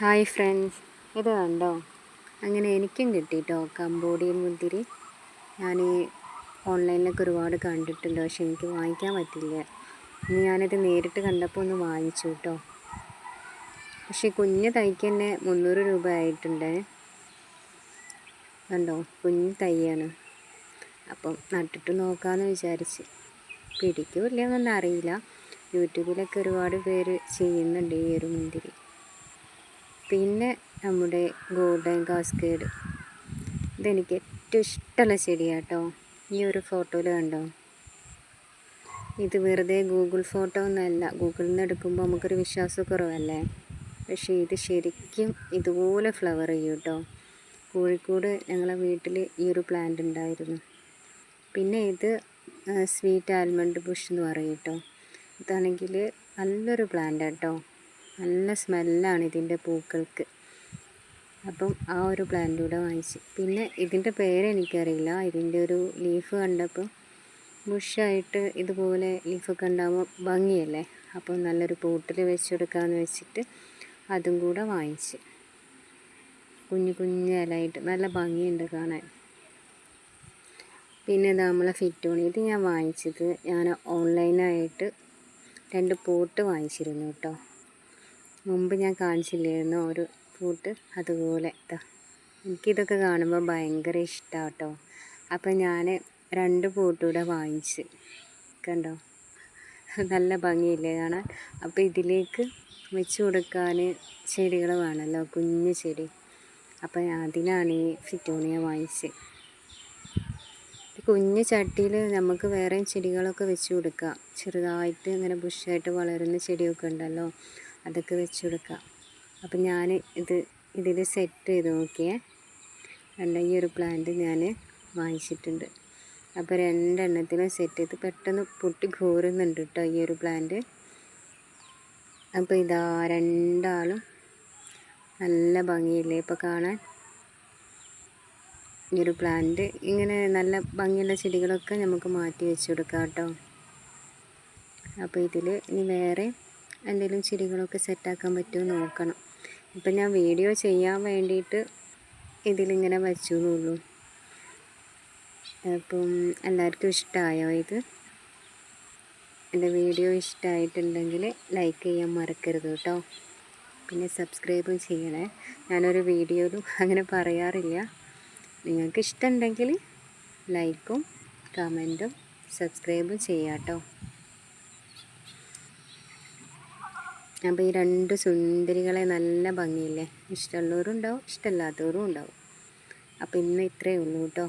Hi friends. ഇത് കണ്ടോ? അങ്ങനെ എനിക്കും കിട്ടിയിട്ടോ കമ്പോഡിയൻ മുന്തിരി. ഞാൻ ഓൺലൈനിലൊക്കെ ഒരുപാട് കണ്ടിട്ടുണ്ട് പക്ഷെ എനിക്ക് വാങ്ങിക്കാൻ പറ്റില്ല. ഇനി ഞാനത് നേരിട്ട് കണ്ടപ്പോൾ ഒന്ന് വാങ്ങിച്ചു കേട്ടോ പക്ഷേ കുഞ്ഞ് തൈക്ക് തന്നെ മുന്നൂറ് രൂപ ആയിട്ടുണ്ട്. കണ്ടോ? കുഞ്ഞ് തൈയാണ്. അപ്പം നട്ടിട്ട് നോക്കാമെന്ന് വിചാരിച്ച്. പിടിക്കില്ല എന്നൊന്നും അറിയില്ല. യൂട്യൂബിലൊക്കെ ഒരുപാട് പേര് ചെയ്യുന്നുണ്ട് ഈ ഒരു മുന്തിരി. പിന്നെ നമ്മുടെ ഗോൾഡൻ കാസ്കേഡ്. ഇതെനിക്ക് ഏറ്റവും ഇഷ്ടമുള്ള ചെടിയാട്ടോ. ഈ ഒരു ഫോട്ടോയിൽ കണ്ടോ? ഇത് വെറുതെ ഗൂഗിൾ ഫോട്ടോ ഒന്നല്ല ഗൂഗിളിൽ നിന്ന് എടുക്കുമ്പോൾ നമുക്കൊരു വിശ്വാസക്കുറവല്ലേ പക്ഷേ ഇത് ശരിക്കും ഇതുപോലെ ഫ്ലവർ ചെയ്യും കേട്ടോ. കോഴിക്കോട് ഞങ്ങളെ വീട്ടിൽ ഈ ഒരു പ്ലാന്റ് ഉണ്ടായിരുന്നു. പിന്നെ ഇത് സ്വീറ്റ് ആൽമണ്ട് ബുഷ് എന്ന് പറയും കേട്ടോ. ഇതാണെങ്കിൽ നല്ലൊരു പ്ലാന്റ് കേട്ടോ നല്ല സ്മെല്ലാണ് ഇതിന്റെ പൂക്കൾക്ക്. അപ്പം ആ ഒരു പ്ലാന്റ് കൂടെ വാങ്ങിച്ച്. പിന്നെ ഇതിന്റെ പേര് എനിക്കറിയില്ല. ഇതിന്റെ ഒരു ലീഫ് കണ്ടപ്പോൾ ബുഷായിട്ട് ഇതുപോലെ ലീഫൊക്കെ ഉണ്ടാകുമ്പോൾ ഭംഗിയല്ലേ? അപ്പോൾ നല്ലൊരു പോട്ടിൽ വെച്ചെടുക്കാമെന്ന് വെച്ചിട്ട് അതും കൂടെ വാങ്ങിച്ച്. കുഞ്ഞു കുഞ്ഞു ഇലയായിട്ട് നല്ല ഭംഗിയുണ്ട് കാണാൻ. പിന്നെ ഇതാ നമ്മളെ ഫിറ്റോണി ഇത് ഞാൻ വാങ്ങിച്ചത് ഞാൻ ഓൺലൈനായിട്ട് രണ്ട് പോട്ട് വാങ്ങിച്ചിരുന്നു കേട്ടോ. മുമ്പ് ഞാൻ കാണിച്ചില്ലായിരുന്നു ഒരു ഫ്രൂട്ട് അതുപോലെ. എനിക്കിതൊക്കെ കാണുമ്പോൾ ഭയങ്കര ഇഷ്ടമാണ് കേട്ടോ അപ്പം ഞാൻ രണ്ട് പോട്ടൂടെ വാങ്ങിച്ച്. കണ്ടോ? നല്ല ഭംഗിയില്ലേ കാണാൻ? അപ്പോൾ ഇതിലേക്ക് വെച്ച് കൊടുക്കാൻ ചെടികൾ വേണമല്ലോ കുഞ്ഞു ചെടി. അപ്പം അതിനാണ് ഈ ഫിറ്റോണിയ വാങ്ങിച്ച്. കുഞ്ഞു ചട്ടിയിൽ നമുക്ക് വേറെയും ചെടികളൊക്കെ വെച്ച് കൊടുക്കാം. ചെറുതായിട്ട് ഇങ്ങനെ ബുഷായിട്ട് വളരുന്ന ചെടിയൊക്കെ ഉണ്ടല്ലോ. അതൊക്കെ വെച്ച് കൊടുക്കാം. അപ്പം ഞാൻ ഇത് ഇതിൽ സെറ്റ് ചെയ്ത് നോക്കിയേ. അല്ല ഈ ഒരു പ്ലാന്റ് ഞാൻ വാങ്ങിച്ചിട്ടുണ്ട്. അപ്പോൾ രണ്ടെണ്ണത്തിനും സെറ്റ് ചെയ്ത് പെട്ടെന്ന് പൊട്ടി കോരുന്നുണ്ട് കേട്ടോ ഈ ഒരു പ്ലാന്റ് അപ്പോൾ ഇതാ രണ്ടാളും നല്ല ഭംഗിയില്ലേ ഇപ്പോൾ കാണാൻ? ഈ ഒരു പ്ലാന്റ് ഇങ്ങനെ നല്ല ഭംഗിയുള്ള ചെടികളൊക്കെ നമുക്ക് മാറ്റി വെച്ച് കൊടുക്കാം കേട്ടോ അപ്പോൾ ഇതിൽ ഇനി വേറെ എന്തെങ്കിലും ചെടികളൊക്കെ സെറ്റാക്കാൻ പറ്റുമോ നോക്കണം. ഇപ്പം ഞാൻ വീഡിയോ ചെയ്യാൻ വേണ്ടിയിട്ട് ഇതിലിങ്ങനെ വച്ചു എന്നുള്ളൂ അപ്പം എല്ലാവർക്കും ഇഷ്ടമായോ ഇത്? എന്റെ വീഡിയോ ഇഷ്ടമായിട്ടുണ്ടെങ്കിൽ ലൈക്ക് ചെയ്യാൻ മറക്കരുത് കേട്ടോ. പിന്നെ സബ്സ്ക്രൈബും ചെയ്യണേ. ഞാനൊരു വീഡിയോയിലും അങ്ങനെ പറയാറില്ല. നിങ്ങൾക്ക് ഇഷ്ടമുണ്ടെങ്കിൽ ലൈക്കും കമന്റും സബ്സ്ക്രൈബും ചെയ്യാം കേട്ടോ. അപ്പോൾ ഈ രണ്ട് സുന്ദരികളെ നല്ല ഭംഗിയില്ലേ? ഇഷ്ടമുള്ളവരും ഉണ്ടാവും ഇഷ്ടമില്ലാത്തവരും ഉണ്ടാവും. അപ്പോൾ ഇന്ന് ഇത്രയേ ഉള്ളൂ കേട്ടോ.